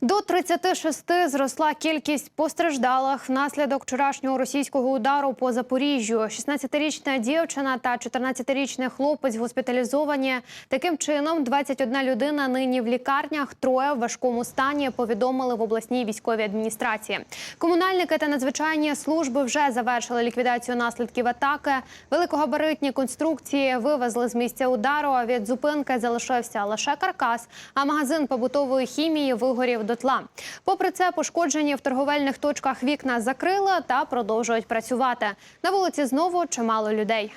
До 36 зросла кількість постраждалих внаслідок вчорашнього російського удару по Запоріжжю. 16-річна дівчина та 14-річний хлопець госпіталізовані. Таким чином, 21 людина нині в лікарнях, троє в важкому стані. Повідомили в обласній військовій адміністрації. Комунальники та надзвичайні служби вже завершили ліквідацію наслідків атаки. Великогабаритні конструкції вивезли з місця удару. а Від зупинки залишився лише каркас, а магазин побутової хімії вигорів дотла. Попри це, пошкоджені в торговельних точках вікна закрили та продовжують працювати. На вулиці знову чимало людей.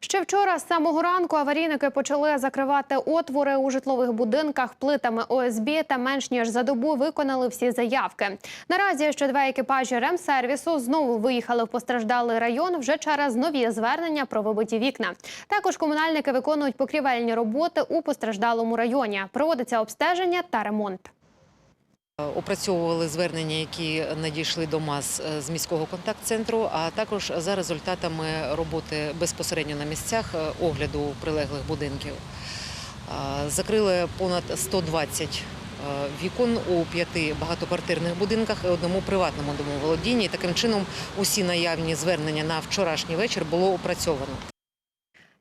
Ще вчора з самого ранку аварійники почали закривати отвори у житлових будинках плитами ОСБ та менш ніж за добу виконали всі заявки. Наразі ще два екіпажі ремсервісу знову виїхали в постраждалий район вже через нові звернення про вибиті вікна. Також комунальники виконують покрівельні роботи у постраждалому районі. Проводиться обстеження та ремонт. Опрацьовували звернення, які надійшли до МАЗ е, з міського контакт-центру, а також за результатами роботи безпосередньо на місцях е, огляду прилеглих будинків. Закрили понад 120 е, вікон у п'яти багатоквартирних будинках і одному приватному домоволодінні. Таким чином, усі наявні звернення на вчорашній вечір було опрацьовано.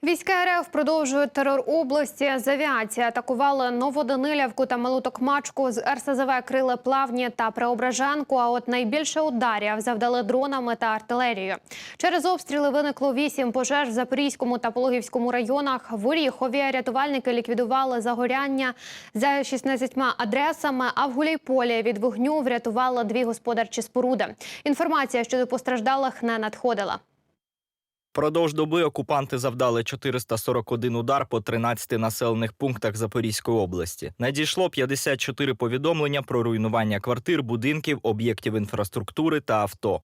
Війська РФ продовжують терор області. З авіації атакували Новоданилівку та Малу Токмачку. З РСЗВ крили плавні та Преображенку. А от найбільше ударів завдали дронами та артилерією. Через обстріли виникло вісім пожеж в Запорізькому та Пологівському районах. В Оріхові рятувальники ліквідували загоряння за 16 адресами. А в Гуляйполі від вогню врятували дві господарчі споруди. Інформація щодо постраждалих не надходила. Продовж доби окупанти завдали 441 удар по 13 населених пунктах Запорізької області. Надійшло 54 повідомлення про руйнування квартир, будинків, об'єктів інфраструктури та авто.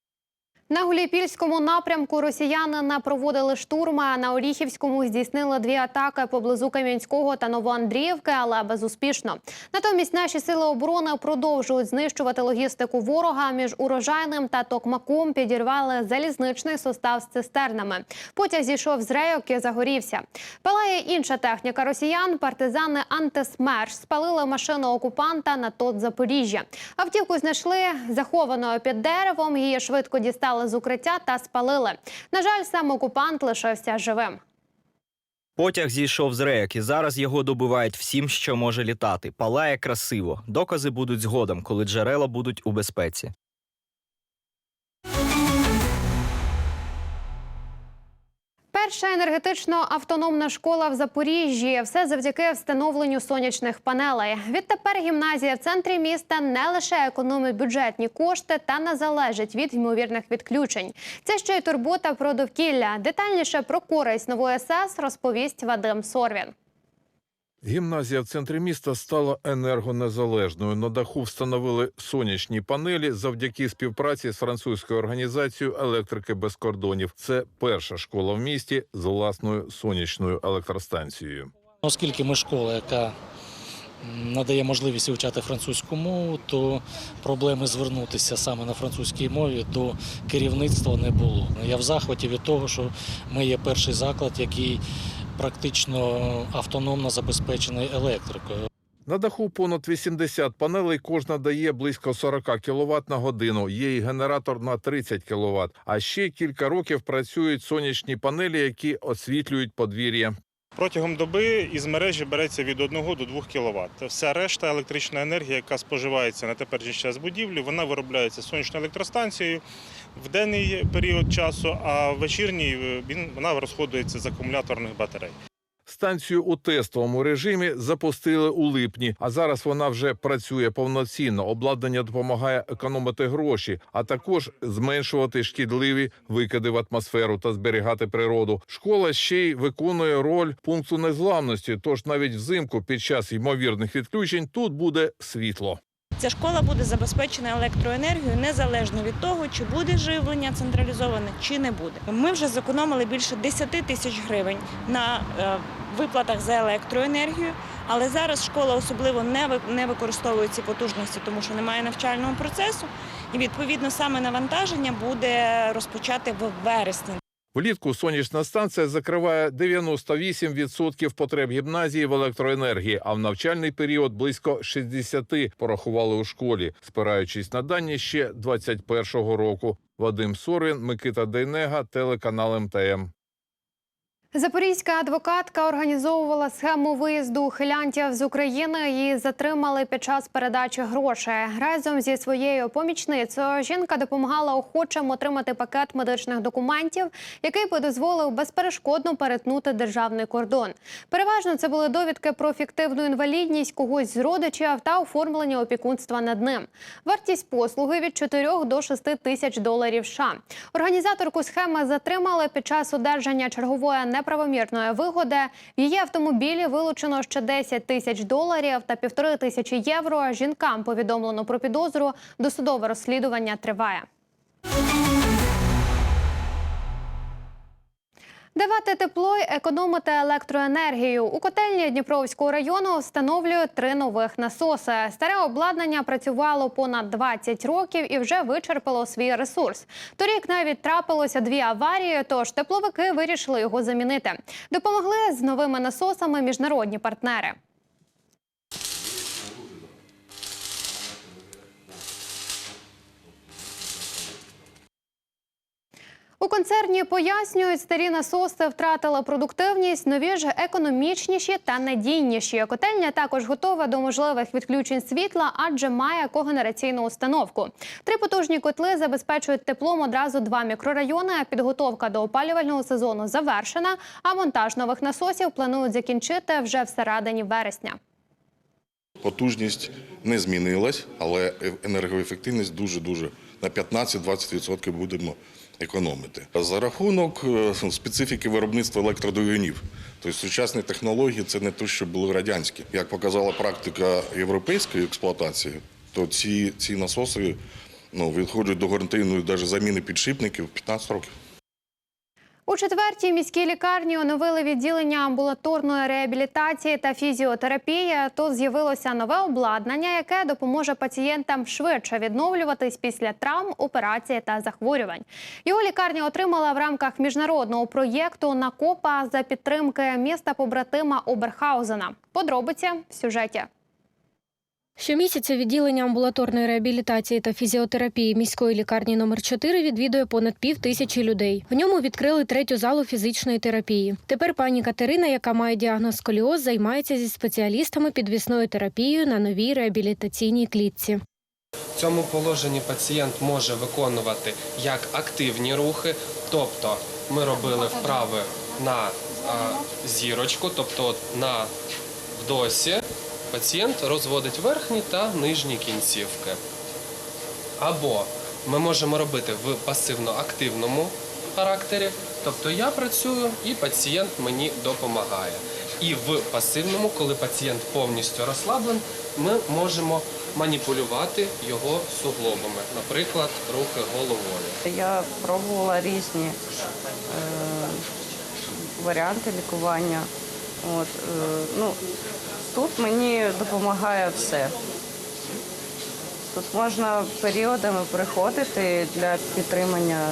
На Гуляйпільському напрямку росіяни не проводили штурми. На Оріхівському здійснили дві атаки поблизу Кам'янського та Новоандріївки, але безуспішно. Натомість наші сили оборони продовжують знищувати логістику ворога. Між урожайним та токмаком підірвали залізничний состав з цистернами. Потяг зійшов з рейок і загорівся. Палає інша техніка росіян. Партизани антисмерш спалили машину окупанта на тот Запоріжжя. Автівку знайшли захованою під деревом. Її швидко дістали з укриття та спалили. На жаль, сам окупант лишився живим. Потяг зійшов з рейок, і зараз його добивають всім, що може літати. Палає красиво. Докази будуть згодом, коли джерела будуть у безпеці. Перша енергетично автономна школа в Запоріжжі. Все завдяки встановленню сонячних панелей. Відтепер гімназія в центрі міста не лише економить бюджетні кошти та не залежить від ймовірних відключень. Це ще й турбота про довкілля. Детальніше про користь нової СЕС розповість Вадим Сорвін. Гімназія в центрі міста стала енергонезалежною. На даху встановили сонячні панелі завдяки співпраці з французькою організацією електрики без кордонів. Це перша школа в місті з власною сонячною електростанцією. Оскільки ми школа, яка надає можливість вивчати французьку мову, то проблеми звернутися саме на французькій мові до керівництва не було. Я в захваті від того, що ми є перший заклад, який практично автономно забезпечений електрикою. На даху понад 80 панелей, кожна дає близько 40 кВт на годину. Є і генератор на 30 кВт. А ще кілька років працюють сонячні панелі, які освітлюють подвір'я. Протягом доби із мережі береться від 1 до 2 кВт. Вся решта електрична енергія, яка споживається на теперішній час будівлі, вона виробляється сонячною електростанцією в денний період часу, а в вечірній е, він- вона розходується з акумуляторних батарей. Станцію у тестовому режимі запустили у липні, а зараз вона вже працює повноцінно. Обладнання допомагає економити гроші, а також зменшувати шкідливі викиди в атмосферу та зберігати природу. Школа ще й виконує роль пункту незламності. Тож навіть взимку під час ймовірних відключень тут буде світло. Ця школа буде забезпечена електроенергією незалежно від того, чи буде живлення централізоване, чи не буде. Ми вже зекономили більше 10 тисяч гривень на е, виплатах за електроенергію. Але зараз школа особливо не ви- не використовує ці потужності, тому що немає навчального процесу. І відповідно саме навантаження буде розпочати в вересні. Влітку сонячна станція закриває 98% потреб гімназії в електроенергії, а в навчальний період близько 60 порахували у школі, спираючись на дані ще 21-го року. Вадим Сорин, Микита Дейнега, телеканал МТМ. Запорізька адвокатка організовувала схему виїзду ухилянтів з України. Її затримали під час передачі грошей. Разом зі своєю помічницею жінка допомагала охочим отримати пакет медичних документів, який би дозволив безперешкодно перетнути державний кордон. Переважно це були довідки про фіктивну інвалідність когось з родичів та оформлення опікунства над ним. Вартість послуги від 4 до 6 тисяч доларів. США. Організаторку схеми затримали під час одержання чергової неправомірної вигоди. В її автомобілі вилучено ще 10 тисяч доларів та півтори тисячі євро. Жінкам повідомлено про підозру. Досудове розслідування триває. Давати тепло й економити електроенергію у котельні Дніпровського району встановлюють три нових насоси. Старе обладнання працювало понад 20 років і вже вичерпало свій ресурс. Торік навіть трапилося дві аварії, тож тепловики вирішили його замінити. Допомогли з новими насосами міжнародні партнери. У концерні пояснюють, старі насоси втратили продуктивність, нові ж економічніші та надійніші. Котельня також готова до можливих відключень світла, адже має когенераційну установку. Три потужні котли забезпечують теплом одразу два мікрорайони. Підготовка до опалювального сезону завершена. А монтаж нових насосів планують закінчити вже всередині вересня. Потужність не змінилась, але енергоефективність дуже-дуже на 15-20% будемо економити. За рахунок е, специфіки виробництва електродвигунів. Тобто сучасні технології це не те, що були радянські. Як показала практика європейської експлуатації, то ці, ці насоси ну, відходять до гарантійної навіть заміни підшипників 15 років. У четвертій міській лікарні оновили відділення амбулаторної реабілітації та фізіотерапії. Тут з'явилося нове обладнання, яке допоможе пацієнтам швидше відновлюватись після травм, операцій та захворювань. Його лікарня отримала в рамках міжнародного проєкту Накопа за підтримки міста побратима Оберхаузена. Подробиці в сюжеті. Щомісяця відділення амбулаторної реабілітації та фізіотерапії міської лікарні номер 4 відвідує понад пів тисячі людей. В ньому відкрили третю залу фізичної терапії. Тепер пані Катерина, яка має діагноз сколіоз, займається зі спеціалістами підвісною терапією на новій реабілітаційній клітці. В цьому положенні пацієнт може виконувати як активні рухи, тобто ми робили вправи на зірочку, тобто на вдосі пацієнт розводить верхні та нижні кінцівки. Або ми можемо робити в пасивно-активному характері, тобто я працюю і пацієнт мені допомагає. І в пасивному, коли пацієнт повністю розслаблений, ми можемо маніпулювати його суглобами, наприклад, рухи головою. Я пробувала різні е, варіанти лікування. От, е, ну, тут мені допомагає все. Тут можна періодами приходити для підтримання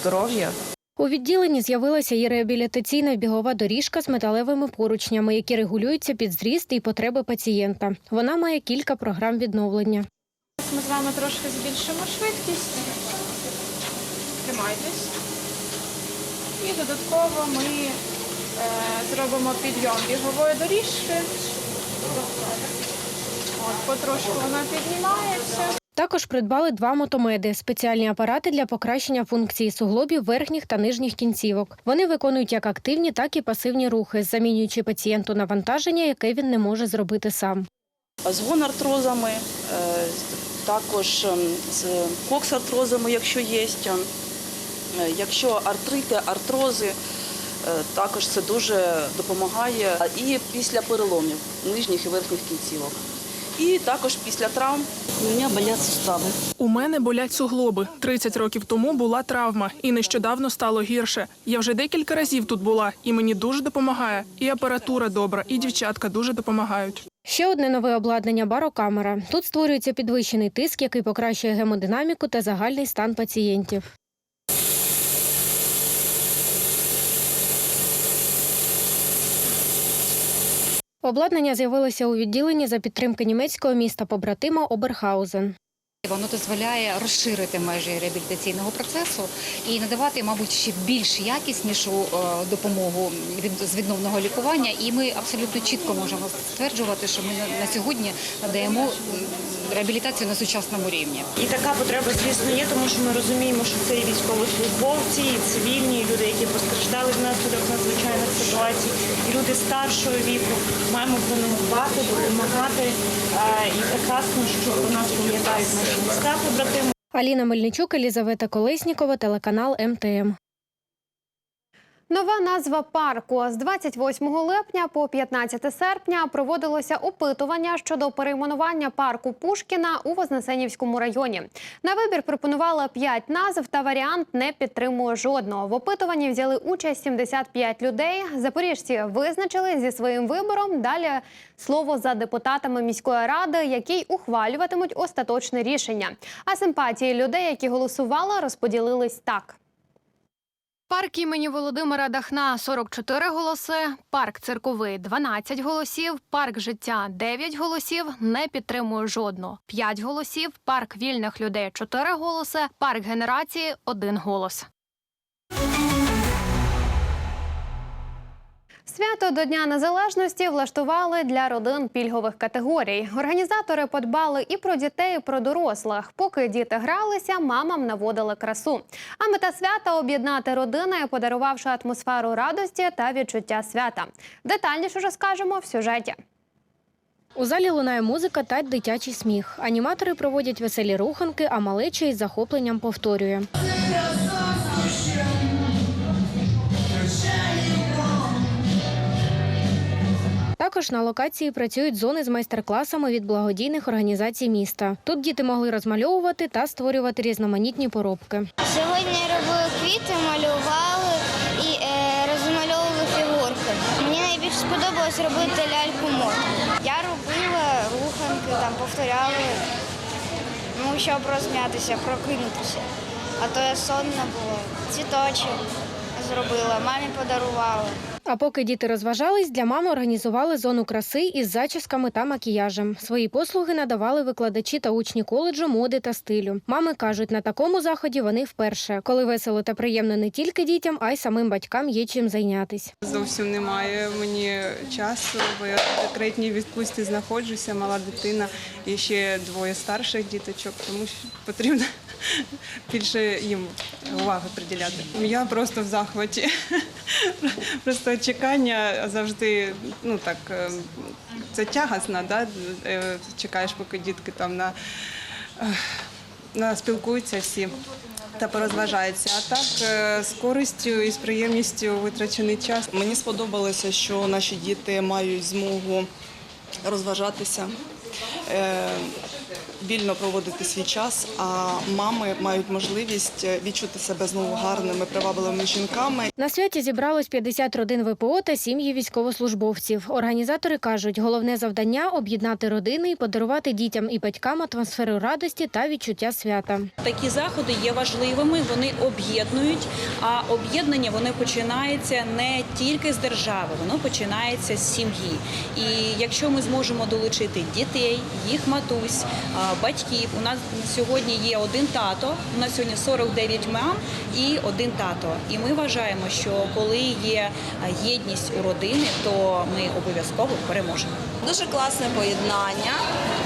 здоров'я. У відділенні з'явилася і реабілітаційна бігова доріжка з металевими поручнями, які регулюються під зріст і потреби пацієнта. Вона має кілька програм відновлення. Ми з вами трошки збільшимо швидкість. Тримайтесь. І додатково ми зробимо підйом бігової доріжки. От, потрошку вона піднімається. Також придбали два мотомеди спеціальні апарати для покращення функції суглобів верхніх та нижніх кінцівок. Вони виконують як активні, так і пасивні рухи, замінюючи пацієнту навантаження, яке він не може зробити сам. з гонартрозами, е, також ем, з коксартрозами, якщо є. Е, Якщо артрити, артрози, е, також це дуже допомагає. І після переломів нижніх і верхніх кінцівок. І також після травм у мене болять сустави. У мене болять суглоби. 30 років тому була травма, і нещодавно стало гірше. Я вже декілька разів тут була, і мені дуже допомагає. І апаратура добра, і дівчатка дуже допомагають. Ще одне нове обладнання барокамера. Тут створюється підвищений тиск, який покращує гемодинаміку та загальний стан пацієнтів. Обладнання з'явилося у відділенні за підтримки німецького міста побратима Оберхаузен. Воно дозволяє розширити межі реабілітаційного процесу і надавати, мабуть, ще більш якіснішу е, допомогу з відновного лікування. І ми абсолютно чітко можемо стверджувати, що ми на- сьогодні надаємо реабілітацію на сучасному рівні. І така потреба, звісно, є, тому що ми розуміємо, що це і військовослужбовці, і цивільні, і люди, які постраждали внаслідок надзвичайних ситуацій, і люди старшого віку. Маємо дбати, допомагати. Е, І прекрасно, що про нас пам'ятають наші міста побратими. Аліна Мельничук, Елізавета Колеснікова, телеканал МТМ. Нова назва парку з 28 липня по 15 серпня проводилося опитування щодо перейменування парку Пушкіна у Вознесенівському районі. На вибір пропонували 5 назв, та варіант не підтримує жодного. В опитуванні взяли участь 75 людей. Запоріжці визначили зі своїм вибором. Далі слово за депутатами міської ради, які ухвалюватимуть остаточне рішення. А симпатії людей, які голосували, розподілились так. Парк імені Володимира Дахна 44 голоси, парк цирковий 12 голосів, парк життя 9 голосів, не підтримує жодного. 5 голосів, парк вільних людей 4 голоси, парк генерації 1 голос. Свято до Дня Незалежності влаштували для родин пільгових категорій. Організатори подбали і про дітей, і про дорослих. Поки діти гралися, мамам наводили красу. А мета свята об'єднати родини, подарувавши атмосферу радості та відчуття свята. Детальніше розкажемо в сюжеті. У залі лунає музика та дитячий сміх. Аніматори проводять веселі руханки, а малеча із захопленням повторює. Також на локації працюють зони з майстер-класами від благодійних організацій міста. Тут діти могли розмальовувати та створювати різноманітні поробки. Сьогодні робили квіти, малювали і е, розмальовували фігурки. Мені найбільше сподобалось робити ляльку мод. Я робила руханки, там повторяли, ну, щоб розм'ятися, прокинутися. А то я сонна була. Цвіточок зробила, мамі подарувала. А поки діти розважались, для мами організували зону краси із зачісками та макіяжем. Свої послуги надавали викладачі та учні коледжу моди та стилю. Мами кажуть, на такому заході вони вперше, коли весело та приємно не тільки дітям, а й самим батькам є чим зайнятись. Зовсім немає мені часу, бо я в декретній відпустці знаходжуся, мала дитина і ще двоє старших діточок, тому що потрібно більше їм уваги приділяти. Я просто в захваті. Просто чекання завжди, ну так, е, це тягосно, да? е, чекаєш, поки дітки там на, е, на спілкуються всі та порозважаються. А так з користю і з приємністю витрачений час. Мені сподобалося, що наші діти мають змогу розважатися, вільно проводити свій час, а мами мають можливість відчути себе знову гарними, привабливими жінками. На святі зібралось 50 родин ВПО та сім'ї військовослужбовців. Організатори кажуть, головне завдання об'єднати родини і подарувати дітям і батькам атмосферу радості та відчуття свята. Такі заходи є важливими, вони об'єднують. А об'єднання воно починається не тільки з держави, воно починається з сім'ї. І якщо ми зможемо долучити дітей, їх матусь, батьків. У нас сьогодні є один тато. У нас сьогодні 49 мам і один тато. І ми вважаємо, що коли є єдність у родини, то ми обов'язково переможемо. Дуже класне поєднання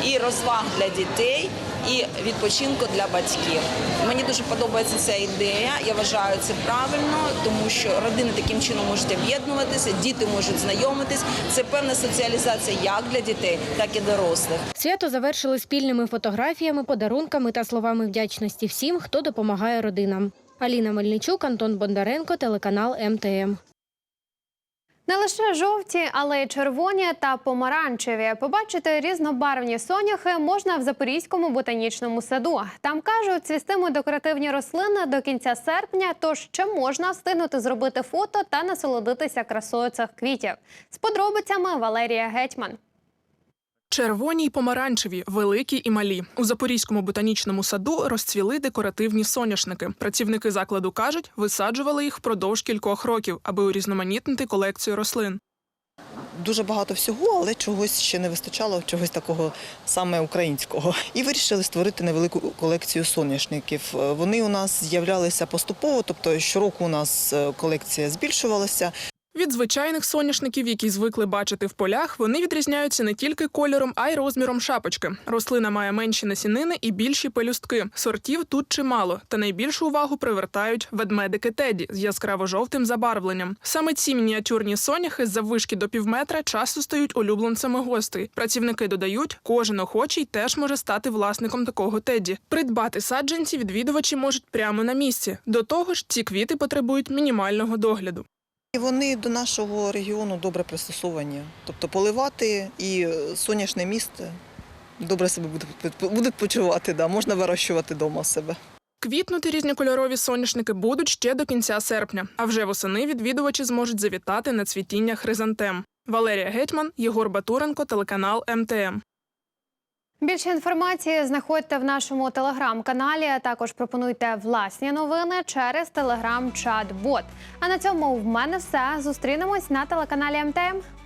і розваг для дітей, і відпочинку для батьків. Мені дуже подобається ця ідея. Я вважаю це правильно, тому що родини таким чином можуть об'єднуватися, діти можуть знайомитись. Це певна соціалізація як для дітей, так і дорослих. Свято завершили спільними фотографіями, подарунками та словами вдячності всім, хто допомагає родинам. Аліна Мельничук, Антон Бондаренко, телеканал МТМ. Не лише жовті, але й червоні та помаранчеві. Побачити різнобарвні соняхи можна в Запорізькому ботанічному саду. Там кажуть, цвістимуть декоративні рослини до кінця серпня, тож ще можна встигнути зробити фото та насолодитися красою цих квітів. З подробицями Валерія Гетьман. Червоні й помаранчеві, великі і малі. У Запорізькому ботанічному саду розцвіли декоративні соняшники. Працівники закладу кажуть, висаджували їх впродовж кількох років, аби урізноманітнити колекцію рослин. Дуже багато всього, але чогось ще не вистачало, чогось такого саме українського. І вирішили створити невелику колекцію соняшників. Вони у нас з'являлися поступово, тобто щороку у нас е, колекція збільшувалася. Від звичайних соняшників, які звикли бачити в полях, вони відрізняються не тільки кольором, а й розміром шапочки. Рослина має менші насінини і більші пелюстки. Сортів тут чимало, та найбільшу увагу привертають ведмедики Теді з яскраво-жовтим забарвленням. Саме ці мініатюрні соняхи з заввишки до півметра часто стають улюбленцями гостей. Працівники додають, кожен охочий теж може стати власником такого теді. Придбати саджанці відвідувачі можуть прямо на місці. До того ж, ці квіти потребують мінімального догляду. Вони до нашого регіону добре пристосовані. Тобто поливати і е, соняшне місце добре себе будуть почувати, да. можна вирощувати вдома себе. Квітнути різнокольорові соняшники будуть ще до кінця серпня, а вже восени відвідувачі зможуть завітати на цвітіння хризантем. Валерія Гетьман, Єгор Батуренко, телеканал МТМ. Більше інформації знаходьте в нашому телеграм-каналі. Також пропонуйте власні новини через телеграм-чат-бот. А на цьому в мене все. Зустрінемось на телеканалі МТМ.